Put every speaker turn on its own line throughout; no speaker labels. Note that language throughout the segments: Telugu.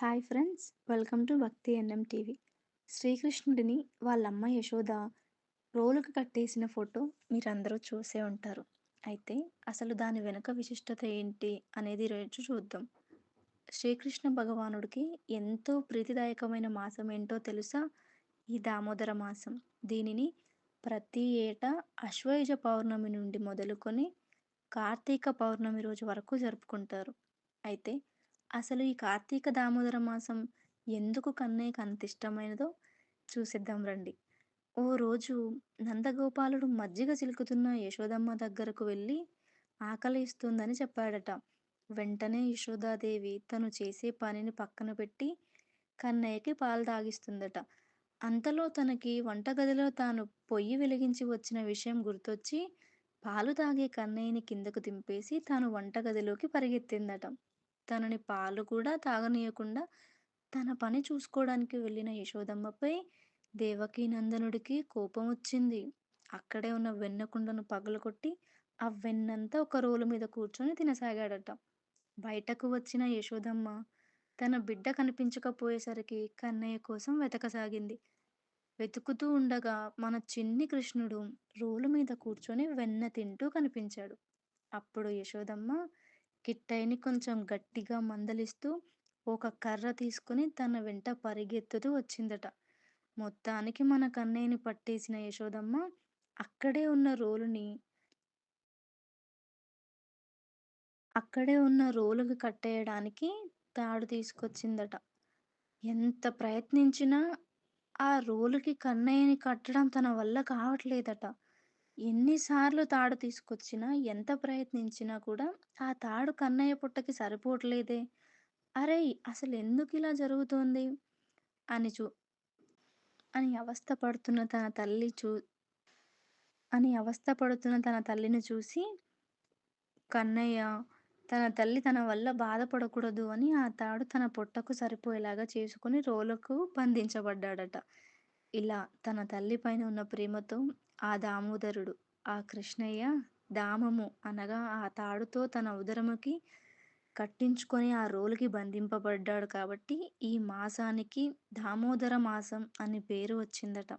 Hi friends welcome to Bhakti NM TV శ్రీకృష్ణుడిని వాళ్ళమ్మ యశోద రోలుకు కట్టేసిన ఫోటో మీరందరూ చూసే ఉంటారు. అయితే అసలు దాని వెనుక విశిష్టత ఏంటి అనేది ఈరోజు చూద్దాం. శ్రీకృష్ణ భగవానుడికి ఎంతో ప్రీతిదాయకమైన మాసం ఏంటో తెలుసా? ఈ దామోదర మాసం. దీనిని ప్రతి ఏటా అశ్వయుజ పౌర్ణమి నుండి మొదలుకొని కార్తీక పౌర్ణమి రోజు వరకు జరుపుకుంటారు. అయితే అసలు ఈ కార్తీక దామోదర మాసం ఎందుకు కన్నయ్యకి అంత ఇష్టమైనదో చూసేద్దాం రండి. ఓ రోజు నందగోపాలుడు మజ్జిగ చిలుకుతున్న యశోదమ్మ దగ్గరకు వెళ్ళి ఆకలిస్తుందని చెప్పాడట. వెంటనే యశోదాదేవి తను చేసే పనిని పక్కన పెట్టి కన్నయ్యకి పాలు తాగిస్తుందట. అంతలో తనకి వంటగదిలో తాను పొయ్యి వెలిగించి వచ్చిన విషయం గుర్తొచ్చి పాలు తాగే కన్నయ్యని కిందకు దింపేసి తాను వంటగదిలోకి పరిగెత్తిందట. తనని పాలు కూడా తాగనీయకుండా తన పని చూసుకోవడానికి వెళ్ళిన యశోదమ్మపై దేవకీ నందనుడికి కోపం వచ్చింది. అక్కడే ఉన్న వెన్న కుండను పగలగొట్టి ఆ వెన్నంతా ఒక రోలు మీద కూర్చొని తినసాగాడట. బయటకు వచ్చిన యశోదమ్మ తన బిడ్డ కనిపించకపోయేసరికి కన్నయ్య కోసం వెతకసాగింది. వెతుకుతూ ఉండగా మన చిన్ని కృష్ణుడు రోలు మీద కూర్చొని వెన్న తింటూ కనిపించాడు. అప్పుడు యశోదమ్మ కిట్టయ్యని కొంచెం గట్టిగా మందలిస్తూ ఒక కర్ర తీసుకుని తన వెంట పరిగెత్తుతూ వచ్చిందట. మొత్తానికి మన కన్నయ్యని పట్టేసిన యశోదమ్మ అక్కడే ఉన్న రోలుని అక్కడే ఉన్న రోలుకి కట్టేయడానికి తాడు తీసుకొచ్చిందట. ఎంత ప్రయత్నించినా ఆ రోలుకి కన్నయ్యని కట్టడం తన వల్ల కావట్లేదట. ఎన్నిసార్లు తాడు తీసుకొచ్చినా ఎంత ప్రయత్నించినా కూడా ఆ తాడు కన్నయ్య పుట్టకి సరిపోవట్లేదే. అరే అసలు ఎందుకు ఇలా జరుగుతోంది? అని చూ అని అవస్థ పడుతున్న తన తల్లి చూ అని అవస్థ పడుతున్న తన తల్లిని చూసి కన్నయ్య తన తల్లి తన వల్ల బాధపడకూడదు అని ఆ తాడు తన పొట్టకు సరిపోయేలాగా చేసుకుని రోలకు బంధించబడ్డాడట. ఇలా తన తల్లి పైన ఉన్న ప్రేమతో ఆ దామోదరుడు. ఆ కృష్ణయ్య దామము అనగా ఆ తాడుతో తన ఉదరముకి కట్టించుకొని ఆ రోలుకి బంధింపబడ్డాడు కాబట్టి ఈ మాసానికి దామోదర మాసం అని పేరు వచ్చిందట.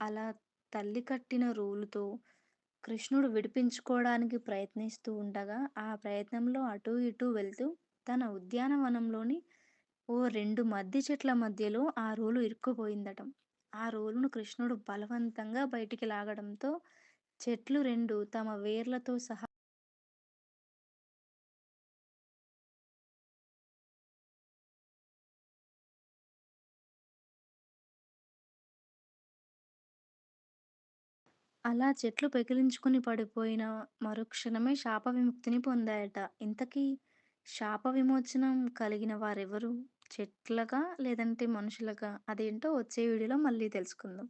అలా తల్లి కట్టిన రోలుతో కృష్ణుడు విడిపించుకోవడానికి ప్రయత్నిస్తూ ఉండగా ఆ ప్రయత్నంలో అటు ఇటు వెళ్తూ తన ఉద్యానవనంలోని ఓ రెండు మద్ది చెట్ల మధ్యలో ఆ రోలు ఇరుక్కుపోయిందట. ఆ రోలును కృష్ణుడు బలవంతంగా బయటికి లాగడంతో చెట్లు రెండు తమ వేర్లతో సహా అలా చెట్లు పెకిలించుకుని పడిపోయిన మరుక్షణమే శాప విముక్తిని పొందాయట. ఇంతకీ శాప విమోచనం కలిగిన వారెవరు? చెట్లగా లేదంటే మనుషులగా అదేంటో వచ్చే వీడియోలో మళ్ళీ తెలుసుకుందాం.